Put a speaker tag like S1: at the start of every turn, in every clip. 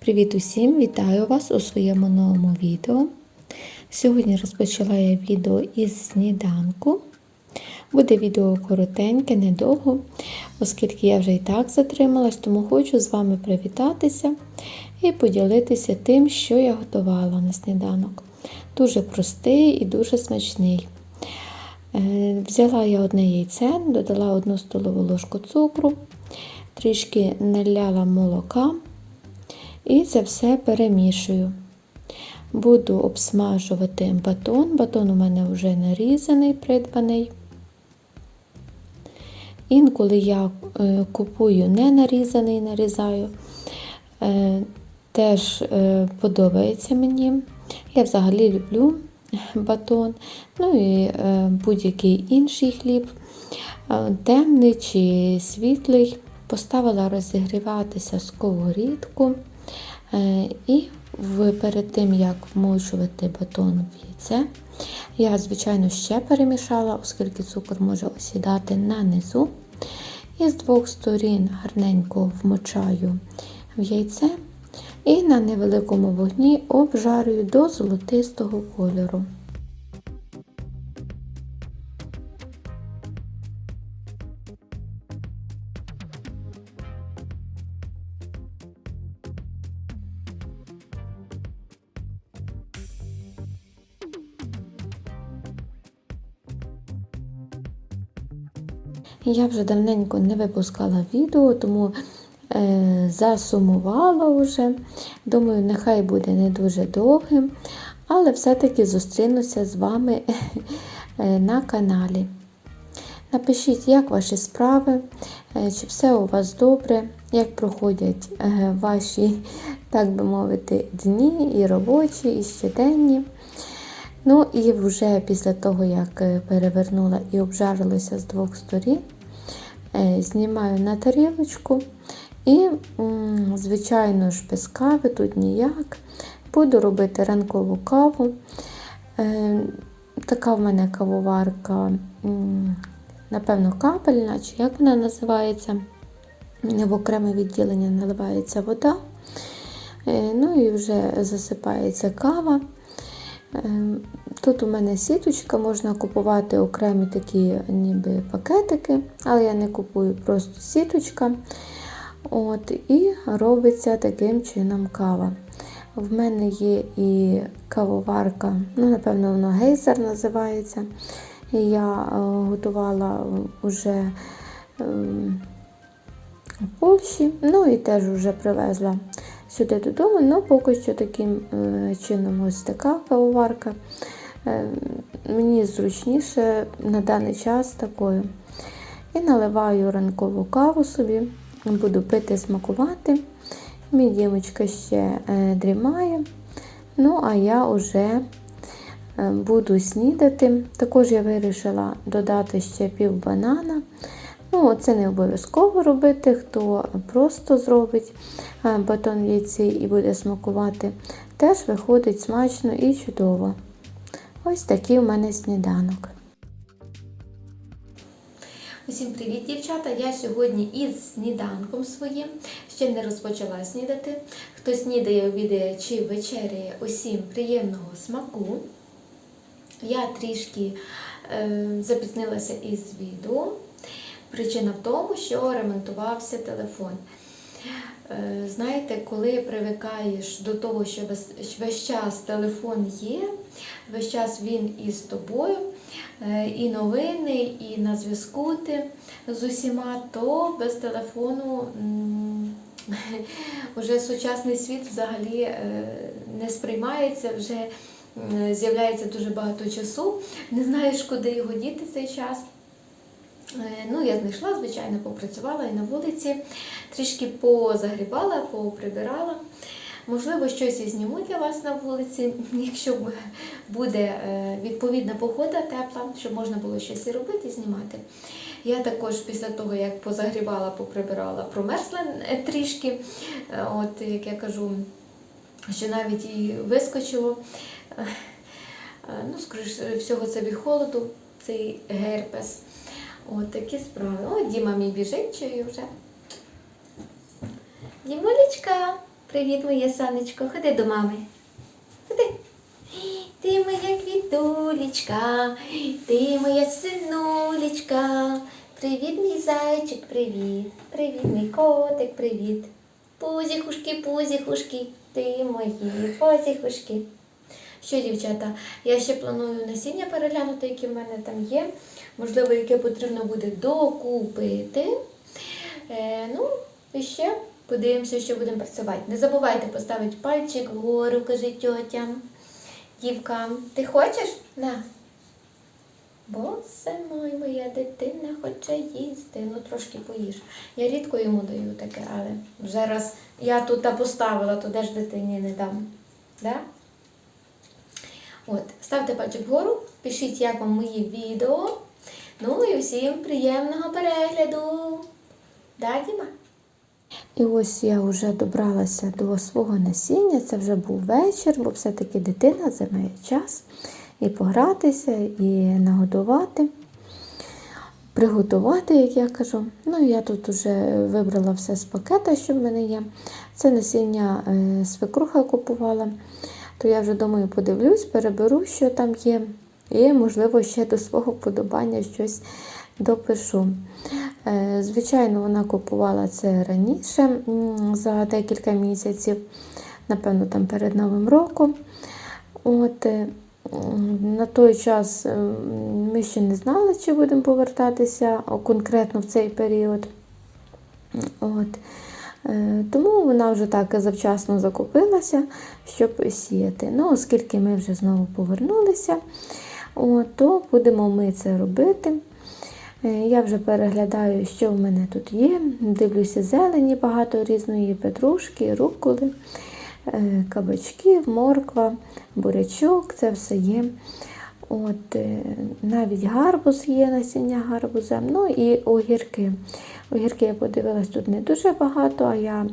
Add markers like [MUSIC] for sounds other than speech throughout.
S1: Привіт усім! Вітаю вас у своєму новому відео. Сьогодні розпочала я відео із сніданку. Буде відео коротеньке, недовго, оскільки я вже і так затрималась, тому хочу з вами привітатися і поділитися тим, що я готувала на сніданок. Дуже простий і дуже смачний. Е, Взяла я одне яйце, додала одну столову ложку цукру, трішки наляла молока. І це все перемішую. Буду обсмажувати батон. Батон у мене вже нарізаний, придбаний. Інколи я е, купую не нарізаний, нарізаю. Е, Теж е, подобається мені. Я взагалі люблю батон, ну і будь-який інший хліб, темний чи світлий. Поставила розігріватися сковорідку. І перед тим, як вмочувати батон в яйце, я, звичайно, ще перемішала, оскільки цукор може осідати на низу. І з двох сторін гарненько вмочаю в яйце і на невеликому вогні обжарюю до золотистого кольору. Я вже давненько не випускала відео, тому е, засумувала вже. Думаю, нехай буде не дуже довгим, але все-таки зустрінуся з вами [LAUGHS] е, на каналі. Напишіть, як ваші справи, е, чи все у вас добре, як проходять е, ваші, так би мовити, дні і робочі, і щоденні. Ну і вже після того, як е, перевернула і обжарилася з двох сторін, е, знімаю на тарілочку і, звичайно ж, без кави тут ніяк. Буду робити ранкову каву. Е, така в мене кавоварка, напевно, капельна, чи як вона називається. В окреме відділення наливається вода. Ну і вже засипається кава. Ем, тут у мене сіточка, можна купувати окремі такі ніби пакетики, але я не купую просто сіточка. От, І робиться таким чином кава. В мене є і кавоварка, ну, напевно, воно гейзер називається. І я е, готувала вже ем, в Польщі, ну і теж вже привезла сюди додому, ну поки що таким е, чином ось така кавоварка. Е, мені зручніше на даний час такою. І наливаю ранкову каву собі, буду пити, смакувати. Мій дімочка ще е, дрімає. Ну, а я вже буду снідати. Також я вирішила додати ще пів банана. Ну, Це не обов'язково робити, хто просто зробить е, батон в яйці і буде смакувати, теж виходить смачно і чудово. Ось такий у мене сніданок. Усім привіт, дівчата! Я сьогодні із сніданком своїм ще не розпочала снідати. Хто снідає, обідає чи вечеряє, усім приємного смаку. Я трішки е, запізнилася із відео. Причина в тому, що ремонтувався телефон. Е, знаєте, коли привикаєш до того, що весь, весь час телефон є, весь час він із тобою, е, і новини, і на зв'язку ти з усіма, то без телефону вже [LAUGHS] сучасний світ взагалі е, не сприймається, вже з'являється дуже багато часу, не знаєш, куди його діти цей час. Е, ну, я знайшла, звичайно, попрацювала і на вулиці, трішки позагрібала, поприбирала. Можливо, щось і зніму для вас на вулиці, [LAUGHS] якщо буде е, відповідна погода тепла, щоб можна було щось і робити, і знімати. Я також після того, як позагрібала, поприбирала, промерзла е, трішки. От, як я кажу, що навіть і вискочило. Ну, скоріш всього, це від холоду, цей герпес. От такі справи. О, Діма мій біжить, чую вже. Дімулечка, Привіт, моє сонечко. Ходи до мами. Ходи. Ти моя квітулечка, ти моя синулечка. Привіт, мій зайчик, привіт. Привіт, мій котик, привіт. Пузіхушки, пузіхушки, ти мої позіхушки. Що, дівчата, я ще планую насіння переглянути, які в мене там є. Можливо, яке потрібно буде докупити. Е, ну, і ще подивимося, що будемо працювати. Не забувайте поставити пальчик вгору, каже тьотям, дівкам. Ти хочеш? На. Босе мой, моя дитина хоче їсти. Ну, трошки поїж. Я рідко йому даю таке, але вже раз я тут та поставила, то де ж дитині не дам. Да? От, ставте пальчик вгору, пишіть, як вам мої відео. І всім приємного перегляду. Да, Діма? І ось я вже добралася до свого насіння. Це вже був вечір, бо все-таки дитина займає час і погратися, і нагодувати, приготувати, як я кажу. Ну, я тут вже вибрала все з пакета, що в мене є. Це насіння е, свекруха купувала. То я вже думаю, подивлюсь, переберу, що там є, і, можливо, ще до свого подобання щось допишу. Е, Звичайно, вона купувала це раніше, за декілька місяців, напевно, там перед Новим роком. От, е, на той час е, ми ще не знали, чи будемо повертатися конкретно в цей період. От. Тому вона вже так завчасно закупилася, щоб сіяти. Ну, оскільки ми вже знову повернулися, то будемо ми це робити. Е, Я вже переглядаю, що в мене тут є. Дивлюся зелені, багато різної петрушки, руколи, е, кабачків, морква, бурячок, це все є. От, е, навіть гарбуз є, насіння гарбуза, ну і огірки. Огірки я подивилась, тут не дуже багато, а я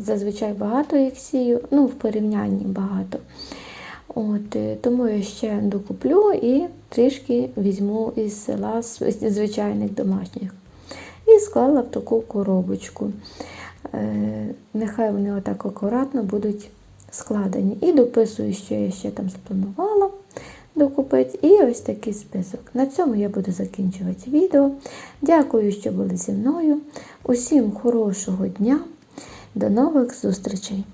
S1: зазвичай багато їх сію, ну, в порівнянні багато. От, е, тому я ще докуплю і трішки візьму із села з звичайних домашніх. І склала в таку коробочку. Е, Нехай вони отак акуратно будуть складені. І дописую, що я ще там спланувала докупити. І ось такий список. На цьому я буду закінчувати відео. Дякую, що були зі мною. Усім хорошого дня. До нових зустрічей!